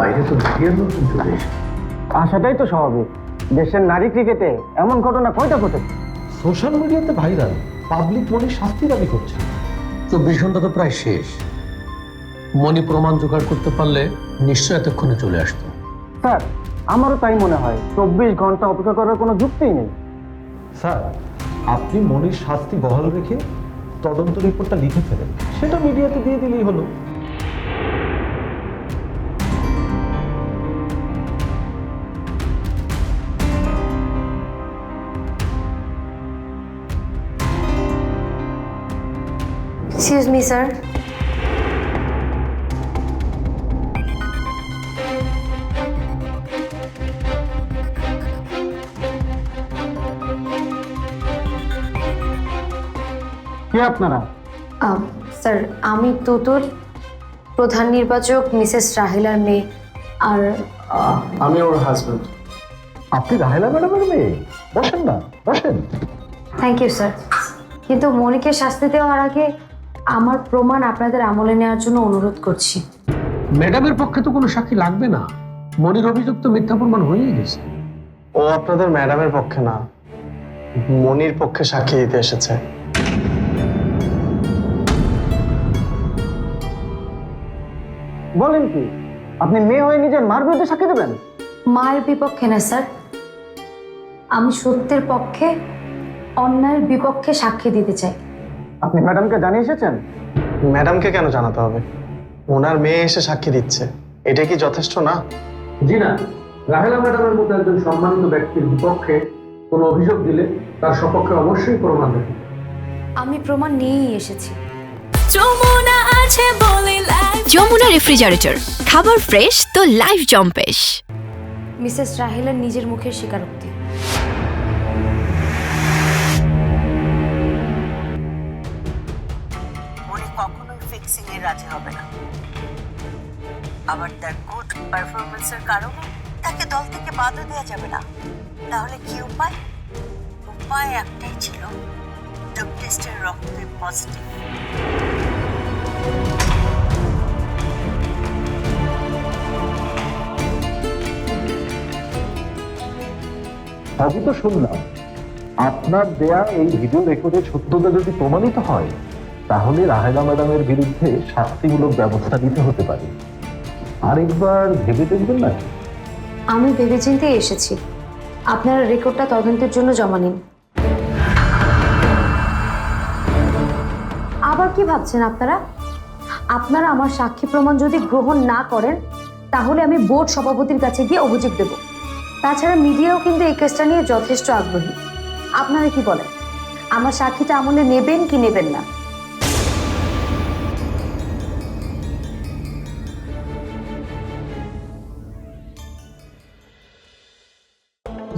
তো বিয়ের নতুন চলে এসেছে। আসাটাই তো স্বাভাবিক। দেশের নারী ক্রিকেটে এমন ঘটনা কয়টা ঘটেছে? সোশ্যাল মিডিয়াতে ভাইরাল পাবলিক মনে শাস্তি দাবি করছে। চব্বিশ ঘণ্টা তো প্রায় শেষ। মনি প্রমাণ জোগাড় করতে পারলে নিশ্চয় এতক্ষণে চলে আসতো। স্যার আমারও তাই মনে হয়। চব্বিশ ঘণ্টা অপেক্ষা করার কোনো যুক্তিই নেই। স্যার আপনি মনির শাস্তি বহাল রেখে তদন্ত রিপোর্টটা লিখে ফেলেন। সেটা মিডিয়াতে দিয়ে দিলেই হলো। এক্সকিউজ মি স্যার কে আপনারা? স্যার আমি তুতুল প্রধান নির্বাচক মিসেস রাহিলার মেয়ে আর আমি ওর হাজব্যান্ড আপনি রাহেলা ম্যাডামের মেয়ে? বসেন না বসেন। থ্যাংক ইউ স্যার কিন্তু মনিকে শাস্তি দেওয়ার আগে আমার প্রমাণ আপনাদের আমলে নেওয়ার জন্য অনুরোধ করছি। ম্যাডামের পক্ষে তো কোনো সাক্ষী লাগবে না। মনির অভিযোগ তো মিথ্যা প্রমাণ হয়েই গেছে। ও আপনাদের ম্যাডামের পক্ষে না। মনির পক্ষে সাক্ষী দিতে এসেছে। বলেন কি আপনি মেয়ে হয়ে নিজের মার বিরুদ্ধে সাক্ষী দেবেন? মায়ের বিপক্ষে না স্যার। আমি সত্যের পক্ষে অন্যায়ের বিপক্ষে সাক্ষী দিতে চাই। আপনি ম্যাডামকে জানিয়ে এসেছেন? ম্যাডামকে কেন জানাতে হবে? ওনার মেয়ে এসে সাক্ষী দিচ্ছে। এটা কি যথেষ্ট না? জি না। রাহেলা ম্যাডামের মতো একজন সম্মানিত ব্যক্তির বিপক্ষে কোনো অভিযোগ দিলে তার সপক্ষে অবশ্যই প্রমাণ দেবে। আমি প্রমাণ নিয়েই এসেছি। যমুনা আছে বলে লাইফ যমুনা রেফ্রিজারেটর খাবার ফ্রেশ তো লাইফ জম্পেশ। মিসেস রাহিলার নিজের মুখের স্বীকারোক্তি। রাজি হবে না। আবার তার গুড পারফরমেন্সের কারণে তাকে দল থেকে বাদও দেওয়া যাবে না। তাহলে কি উপায়? উপায় একটাই ছিল ডোপ টেস্টের রক্তে পজিটিভ সবই তো শুনলাম, আপনার দেয়া এই ভিডিও রেকর্ডের সত্যতা যদি প্রমাণিত হয় তাহলে রাহেলা ম্যাডামের বিরুদ্ধে শাস্তিমূলক ব্যবস্থা নিতে হতে পারে। আরেকবার ভেবে দেখবেন না? আমি ভেবেচিন্তেই এসেছি। আপনারা রেকর্ডটা তদন্তের জন্য জমা নিন। আবার কি ভাবছেন আপনারা? আপনারা আমার সাক্ষী প্রমাণ যদি গ্রহণ না করেন, তাহলে আমি বোর্ড সভাপতির কাছে গিয়ে অভিযোগ দেব। তাছাড়া মিডিয়াও কিন্তু এই কেসটা নিয়ে যথেষ্ট আগ্রহী। আপনারা কি বলেন? আমার সাক্ষীটা আমলে নেবেন কি নেবেন না?